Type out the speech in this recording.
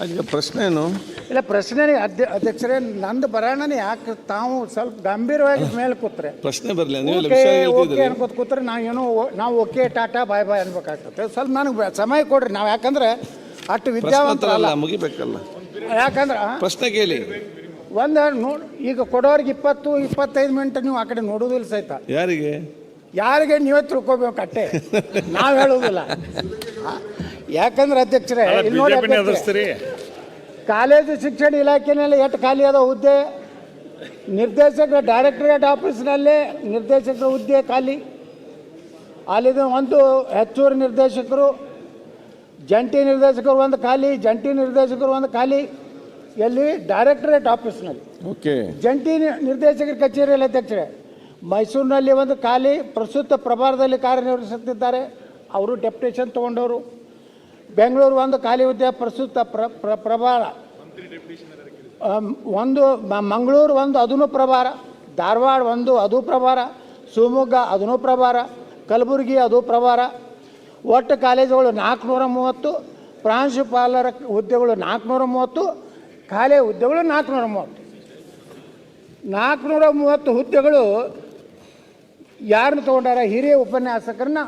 ಅದಕ್ಕೆ ಪ್ರಶ್ನೆ ಏನು? ಇಲ್ಲ ಪ್ರಶ್ನೆ ಅಧ್ಯ ಅಧ್ಯಕ್ಷರೇ ನಂದು ಬರೋಣ ಯಾಕೆ ತಾವು ಸ್ವಲ್ಪ ಗಂಭೀರವಾಗಿ ಮೇಲೆ ಕೂತ್ರೆ? ಪ್ರಶ್ನೆ ಬರಲಿ ನೀವು ಓಕೆ ಓಕೆ ಅನ್ಕೋತ ಕೂತ್ರೆ ನಾವು ಏನೋ ನಾವು ಓಕೆ ಟಾಟಾ ಬಾಯ್ ಬಾಯ್ ಅನ್ಬೇಕಾಗ್ತದೆ. ಸ್ವಲ್ಪ ನನಗೆ ಸಮಯ ಕೊಡ್ರಿ ನಾವು ಯಾಕಂದ್ರೆ ಅಷ್ಟು ವಿದ್ಯಾವಂತ ಅಲ್ಲ ಮುಗಿಬೇಕಲ್ಲ. ಯಾಕಂದ್ರೆ ಪ್ರಶ್ನೆ ಕೇಳಿ. ಒಂದು ನೋ ಈಗ ಕೊಡೋರಿಗೆ ಇಪ್ಪತ್ತು ಇಪ್ಪತ್ತೈದು ಮಿನಿಟ್ ನೀವು ಆ ಕಡೆ ನೋಡೋದಿಲ್ಲ ಸಹಿತ. ಯಾರಿಗೆ? ಯಾರಿಗೆ ನೀವೇ ತಿಳ್ಕೊಬೇಕು ಅಟ್ಟೆ. ನಾವು ಹೇಳೋದಿಲ್ಲ ಯಾಕಂದ್ರೆ ಅಧ್ಯಕ್ಷರೇ ಇಲ್ಲಿ ನೋಡಿ ಬಿಜೆಪಿನೇ ಅಧ್ಯಕ್ಷರೇ, ಎದುರಿಸ್ತೀರಿ? ಕಾಲೇಜು ಶಿಕ್ಷಣ ಇಲಾಖೆನಲ್ಲಿ ಎಷ್ಟು ಖಾಲಿ ಅದ ಹುದ್ದೆ? ನಿರ್ದೇಶಕರ ಡೈರೆಕ್ಟರೇಟ್ ಆಫೀಸ್ನಲ್ಲಿ ನಿರ್ದೇಶಕರ ಹುದ್ದೆ ಖಾಲಿ. ಅಲ್ಲಿದ ಒಂದು ಹೆಚ್ಚುವರಿ ನಿರ್ದೇಶಕರು ಜಂಟಿ ನಿರ್ದೇಶಕರು ಒಂದು ಖಾಲಿ ಜಂಟಿ ನಿರ್ದೇಶಕರು ಒಂದು ಖಾಲಿ. ಎಲ್ಲಿ? ಡೈರೆಕ್ಟರೇಟ್ ಆಫೀಸ್ನಲ್ಲಿ ಓಕೆ. ಜಂಟಿ ನಿ- ನಿರ್ದೇಶಕರ ಕಚೇರಿಯಲ್ಲಿ ಅಧ್ಯಕ್ಷರೇ ಮೈಸೂರಿನಲ್ಲಿ ಒಂದು ಖಾಲಿ ಪ್ರಸ್ತುತ ಪ್ರಭಾರದಲ್ಲಿ ಕಾರ್ಯನಿರ್ವಹಿಸುತ್ತಿದ್ದಾರೆ. ಅವರು ಡೆಪ್ಯುಟೇಷನ್ ತೊಗೊಂಡವರು. ಬೆಂಗಳೂರು ಒಂದು ಖಾಲಿ ಹುದ್ದೆ ಪ್ರಸ್ತುತ ಪ್ರ ಪ್ರ ಪ್ರಭಾರ. ಒಂದು ಮಂಗಳೂರು ಒಂದು ಅದೂ ಪ್ರಭಾರ, ಧಾರವಾಡ ಒಂದು ಅದು ಪ್ರಭಾರ, ಶಿವಮೊಗ್ಗ ಅದೂ ಪ್ರಭಾರ, ಕಲಬುರಗಿ ಅದು ಪ್ರಭಾರ. ಒಟ್ಟು ಕಾಲೇಜುಗಳು ನಾಲ್ಕುನೂರ ಮೂವತ್ತು, ಪ್ರಾಂಶುಪಾಲರ ಹುದ್ದೆಗಳು ನಾಲ್ಕುನೂರ ಮೂವತ್ತು, ಖಾಲಿ ಹುದ್ದೆಗಳು ನಾಲ್ಕುನೂರ ಮೂವತ್ತು. ನಾಲ್ಕುನೂರ ಮೂವತ್ತು ಹುದ್ದೆಗಳು ಯಾರನ್ನು ತೊಗೊಂಡಾರ? ಹಿರಿಯ ಉಪನ್ಯಾಸಕರನ್ನ